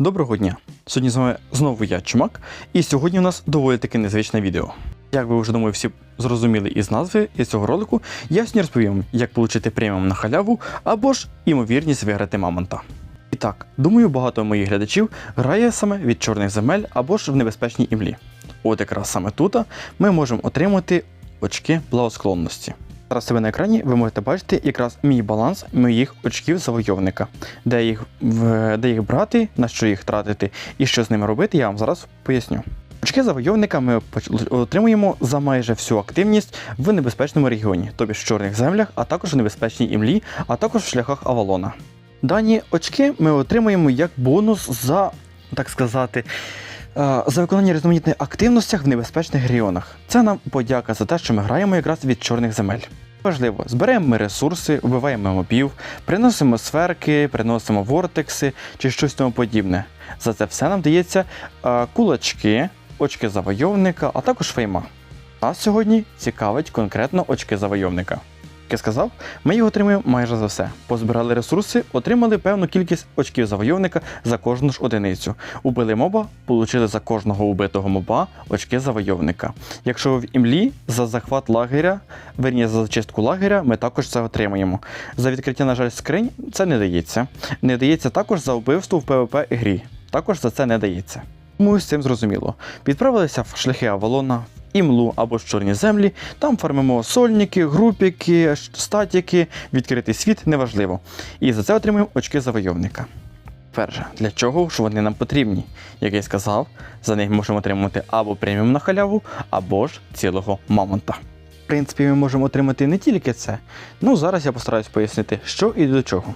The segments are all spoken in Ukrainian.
Доброго дня! Сьогодні з вами знову я, Чумак, і сьогодні у нас доволі таки незвичне відео. Як ви вже думаю, всі зрозуміли із назви із цього ролику, я сьогодні розповім, як отримати преміум на халяву або ж імовірність виграти мамонта. І так, думаю, багато моїх глядачів грає саме від чорних земель або ж в небезпечній імлі. От якраз саме тут ми можемо отримати очки благосклонності. Зараз себе на екрані ви можете бачити якраз мій баланс моїх очків завойовника, де їх, де їх брати, на що їх тратити і що з ними робити, я вам зараз поясню. Очки завойовника ми отримуємо за майже всю активність в небезпечному регіоні, тобі в чорних землях, а також в небезпечній імлі, а також в шляхах Авалона. Дані очки ми отримуємо як бонус за, так сказати, за виконання різноманітних активностях в небезпечних регіонах. Це нам подяка за те, що ми граємо якраз від чорних земель. Важливо, зберемо ми ресурси, вбиваємо мобів, приносимо сферки, приносимо вортекси чи щось тому подібне. За це все нам дається е, кулачки, очки завойовника, а також фейма. Нас сьогодні цікавить конкретно очки завойовника. Я сказав, ми їх отримуємо майже за все. Позбирали ресурси, отримали певну кількість очків завойовника за кожну ж одиницю. Убили моба, отримали за кожного убитого моба очки завойовника. Якщо ви в імлі за захват лагеря, верні за зачистку лагеря, ми також це отримуємо. За відкриття, на жаль, скринь це не дається. Не дається також за вбивство в PvP грі. Також за це не дається. Тому з цим зрозуміло. Відправилися в шляхи Авалона, імлу або ж чорні землі. Там фармимо сольники, групіки, статіки, відкритий світ, неважливо. І за це отримуємо очки завойовника. Перше, для чого ж вони нам потрібні? Як я сказав, за них можемо отримати або преміум на халяву, або ж цілого мамонта. В принципі, ми можемо отримати не тільки це. Ну зараз я постараюсь пояснити, що і до чого.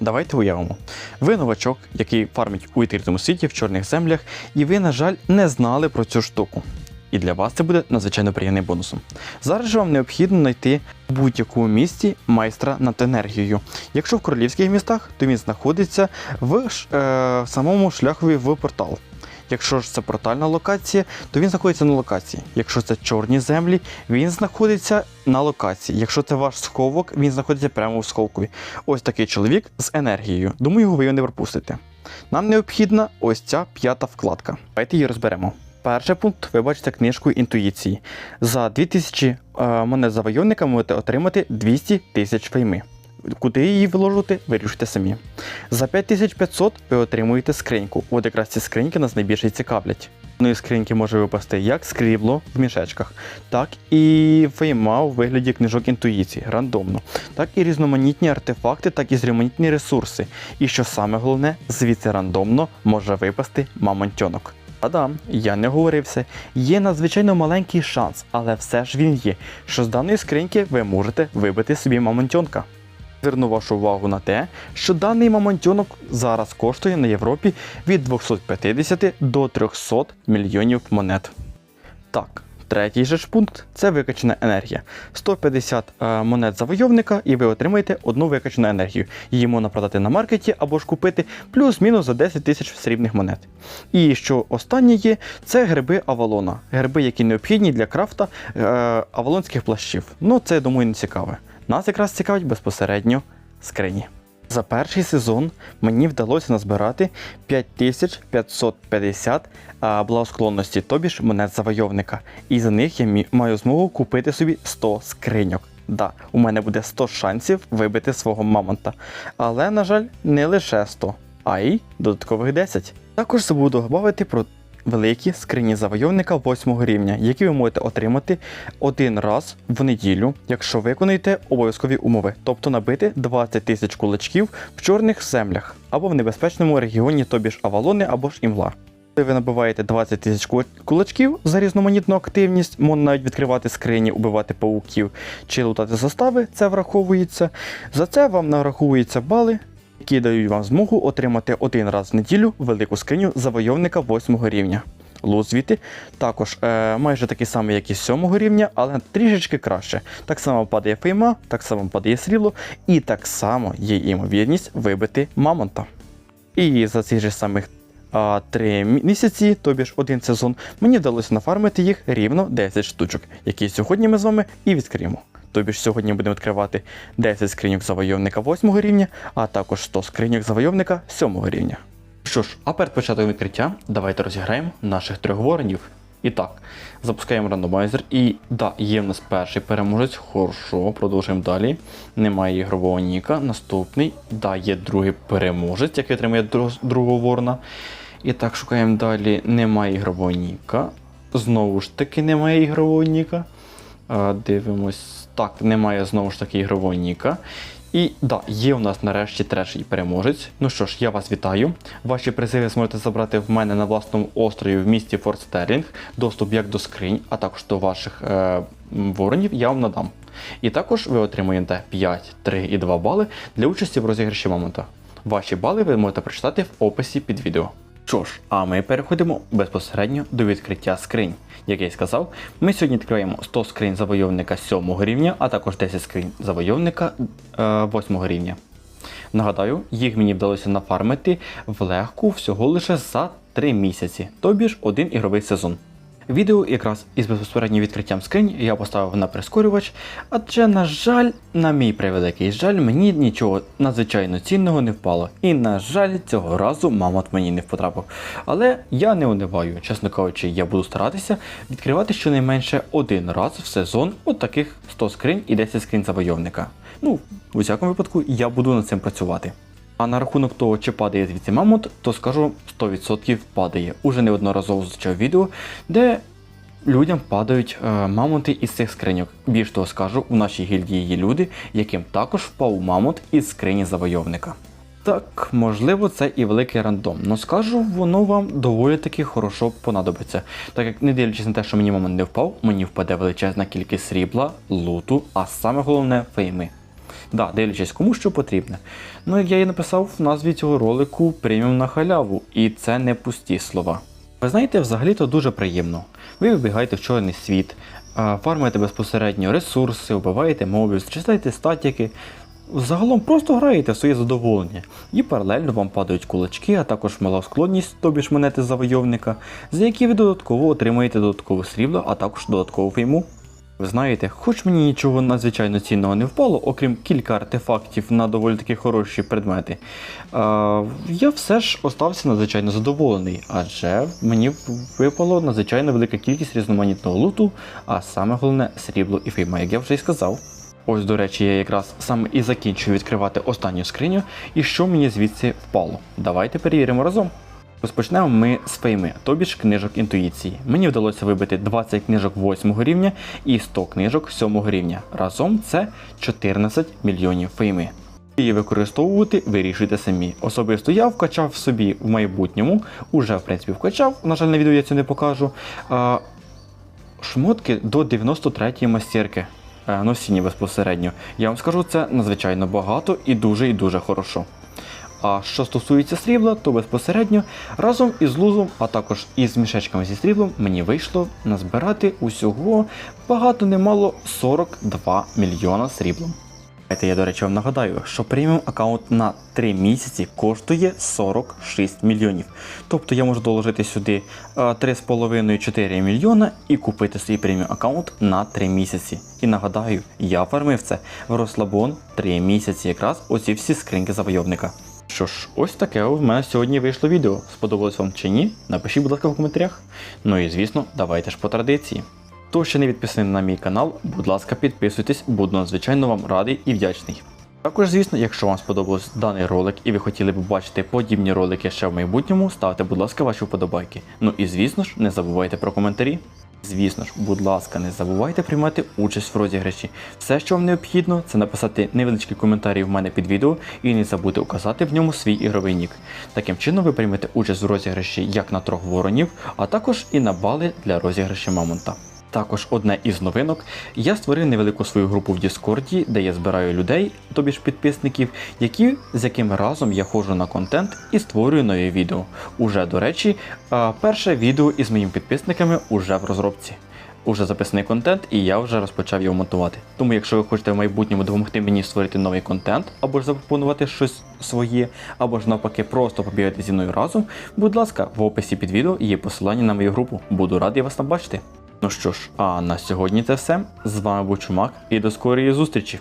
Давайте уявимо. Ви новачок, який фармить у відкритому світі в чорних землях, і ви, на жаль, не знали про цю штуку. І для вас це буде надзвичайно приємним бонусом. Зараз же вам необхідно знайти в будь-якому місті майстра над енергією. Якщо в королівських містах, то він знаходиться в е, самому шляхові в портал. Якщо ж це портальна локація, то він знаходиться на локації. Якщо це чорні землі, він знаходиться на локації. Якщо це ваш сховок, він знаходиться прямо у сховкові. Ось такий чоловік з енергією. Думаю, його ви його не пропустите. Нам необхідна ось ця п'ята вкладка. Давайте її розберемо. Перший пункт ви бачите книжку інтуїції. За 2000 е, монет завойовника можете отримати 200 тисяч фейми. Куди її виложити, вирішуйте самі. За 5500 ви отримуєте скриньку. От якраз ці скриньки нас найбільше цікавлять. Ну і скриньки може випасти як скрібло в мішечках, так і фейма у вигляді книжок інтуїції, рандомно, так і різноманітні артефакти, так і різноманітні ресурси. І що саме головне, звідси рандомно може випасти мамонтьонок. Та-дам, я не говорився. Є надзвичайно маленький шанс, але все ж він є, що з даної скриньки ви можете вибити собі мамонтьонка. Зверну вашу увагу на те, що даний мамонтьонок зараз коштує на Європі від 250 до 300 мільйонів монет. Так, третій же ж пункт це викачана енергія. 150 е, монет завойовника, і ви отримаєте одну викачану енергію. Її можна продати на маркеті або ж купити плюс-мінус за 10 тисяч срібних монет. І що останнє є, це гриби Авалона. Гриби, які необхідні для крафта е, авалонських плащів. Ну, це, я думаю, не цікаве. Нас якраз цікавить безпосередньо скрині. За перший сезон мені вдалося назбирати 5550 благосклонності, тобі ж монет завойовника. І за них я маю змогу купити собі 100 скриньок. Да, у мене буде 100 шансів вибити свого мамонта. Але, на жаль, не лише 100, а й додаткових 10. Також забуду додати про великі скрині завойовника 8 рівня, які ви можете отримати один раз в неділю, якщо виконуєте обов'язкові умови, тобто набити 20 тисяч кулачків в чорних землях або в небезпечному регіоні, тобі ж Авалони або ж Імла. Коли ви набиваєте 20 тисяч кулачків за різноманітну активність, можна навіть відкривати скрині, убивати пауків чи лутати застави, це враховується. За це вам нараховуються бали, які дають вам змогу отримати один раз в неділю велику скриню завойовника 8 рівня. Лут також е, майже такий самий, як і 7 рівня, але трішечки краще. Так само падає фейма, так само падає срібло, і так само є ймовірність вибити мамонта. І за ці ж самих а, 3 місяці, тобі ж один сезон, мені вдалося нафармити їх рівно 10 штучок, які сьогодні ми з вами і відкриємо. Тобі ж сьогодні будемо відкривати 10 скриньок завойовника 8 рівня, а також 100 скриньок завойовника 7 рівня. Що ж, а перед початком відкриття давайте розіграємо наших трьох воронів. І так, запускаємо рандомайзер. І да, є в нас перший переможець. Хорошо, продовжуємо далі. Немає ігрового ніка. Наступний. Да, є другий переможець, який отримує друг- другого ворона. І так, шукаємо далі. Немає ігрового ніка. Знову ж таки, немає ігрового ніка. А, дивимось. Так, немає знову ж таки ігрового ніка. І да, є у нас нарешті третій переможець. Ну що ж, я вас вітаю. Ваші призи ви зможете забрати в мене на власному острові в місті Форт Стерлінг. Доступ як до скринь, а також до ваших е, воронів я вам надам. І також ви отримуєте 5, 3 і 2 бали для участі в розіграші момента. Ваші бали ви можете прочитати в описі під відео. Що ж, а ми переходимо безпосередньо до відкриття скринь. Як я й сказав, ми сьогодні відкриємо 100 скринь завойовника 7 рівня, а також 10 скринь завойовника е, 8 рівня. Нагадаю, їх мені вдалося нафармити в легку всього лише за 3 місяці, тобі ж один ігровий сезон. Відео якраз із безпосереднім відкриттям скринь я поставив на прискорювач, адже, на жаль, на мій превеликий жаль, мені нічого надзвичайно цінного не впало. І, на жаль, цього разу мамонт мені не потрапив. Але я не униваю, чесно кажучи, я буду старатися відкривати щонайменше один раз в сезон от таких 100 скринь і 10 скринь завойовника. Ну, в усякому випадку, я буду над цим працювати. А на рахунок того, чи падає звідси мамонт, то скажу 100% падає. Уже неодноразово зустрічав відео, де людям падають е, мамонти із цих скриньок. Більш того скажу, в нашій гільдії є люди, яким також впав мамонт із скрині завойовника. Так, можливо, це і великий рандом, але скажу, воно вам доволі таки хорошо понадобиться. Так як не дивлячись на те, що мені момент не впав, мені впаде величезна кількість срібла, луту, а саме головне фейми. Да, дивлячись, кому що потрібне. Ну, як я і написав в назві цього ролику преміум на халяву, і це не пусті слова. Ви знаєте, взагалі-то дуже приємно. Ви вибігаєте в чорний світ, фармите безпосередньо ресурси, вбиваєте мобів, читаєте статіки. Загалом просто граєте в своє задоволення, і паралельно вам падають кулачки, а також мала складність, тобі ж монети завойовника, за які ви додатково отримаєте додаткове срібло, а також додаткову фейму. Ви знаєте, хоч мені нічого надзвичайно цінного не впало, окрім кілька артефактів на доволі таки хороші предмети, я все ж остався надзвичайно задоволений, адже мені випало надзвичайно велика кількість різноманітного луту, а саме головне срібло і фейма, як я вже й сказав. Ось, до речі, я якраз саме і закінчую відкривати останню скриню, і що мені звідси впало. Давайте перевіримо разом. Розпочнемо ми з фейми, тобі ж книжок інтуїції. Мені вдалося вибити 20 книжок 8 рівня і 100 книжок 7 рівня. Разом це 14 мільйонів фейми. Її використовувати вирішуйте самі. Особисто я вкачав собі в майбутньому, уже в принципі вкачав, на жаль, на відео я цього не покажу. Шмотки до 93-ї мастерки. е, Носіння безпосередньо. Я вам скажу, це надзвичайно багато і дуже і дуже хорошо. А що стосується срібла, то безпосередньо разом із лузом, а також із мішечками зі сріблом, мені вийшло назбирати усього багато немало 42 мільйона сріблом. Давайте я, до речі, вам нагадаю, що преміум аккаунт на 3 місяці коштує 46 мільйонів. Тобто я можу доложити сюди е, 3,5-4 мільйона і купити свій преміум аккаунт на 3 місяці. І нагадаю, я фармив це в розслабон 3 місяці, якраз оці всі скриньки завойовника. Що ж, ось таке у мене сьогодні вийшло відео. Сподобалось вам чи ні? Напишіть, будь ласка, в коментарях. Ну і звісно, давайте ж по традиції. Хто ще не підписаний на мій канал, будь ласка, підписуйтесь, буду надзвичайно вам радий і вдячний. Також, звісно, якщо вам сподобався даний ролик і ви хотіли б бачити подібні ролики ще в майбутньому, ставте, будь ласка, ваші вподобайки. Ну і звісно ж, не забувайте про коментарі. Звісно ж, будь ласка, не забувайте приймати участь в розіграші. Все, що вам необхідно, це написати невеличкий коментарі в мене під відео і не забудьте указати в ньому свій ігровий нік. Таким чином ви приймете участь в розіграші як на трьох воронів, а також і на бали для розіграші Мамонта. Також одне із новинок. Я створив невелику свою групу в Діскорді, де я збираю людей, тобі ж підписників, які, з якими разом я ходжу на контент і створюю нові відео. Уже, до речі, перше відео із моїми підписниками уже в розробці. Уже записаний контент, і я вже розпочав його монтувати. Тому, якщо ви хочете в майбутньому допомогти мені створити новий контент, або ж запропонувати щось своє, або ж навпаки, просто побігати зі мною разом, будь ласка, в описі під відео є посилання на мою групу. Буду радий вас там бачити. Ну що ж, а на сьогодні це все. З вами був Чумак і до скорої зустрічі!